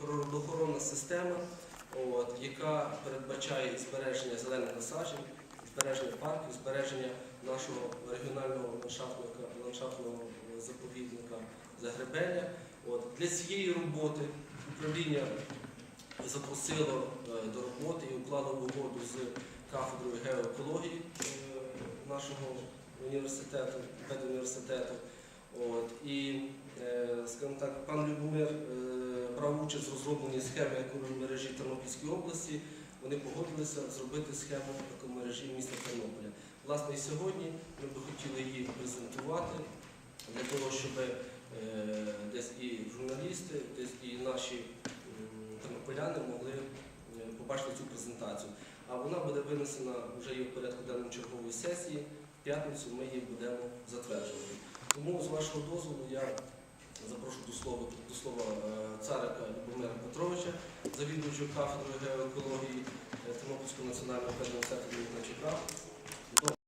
природоохоронна система, от, яка передбачає збереження зелених насаджень, збереження парків, збереження нашого регіонального ландшафтника, ландшафтного заповідника Загребеля. От, для цієї роботи управління запросило е, до роботи і уклало угоду з кафедрою геоекології е, нашого університету, педуніверситету. От, і, е, скажімо так, пан Любомир брав участь в розробленні схеми екомережі Тернопільської області. Вони погодилися зробити схему екомережі міста Тернополя. Власне, і сьогодні ми би хотіли її презентувати для того, щоб е, десь і журналісти, десь і наші тернополяни могли е, побачити цю презентацію. А вона буде винесена вже є в порядку денному чергової сесії. В п'ятницю ми її будемо затверджувати. Тому, з вашого дозволу, я запрошу до слова, до слова царика Любомира Петровича, завідувача кафедрою геоекології е, Тернопільського національного університету.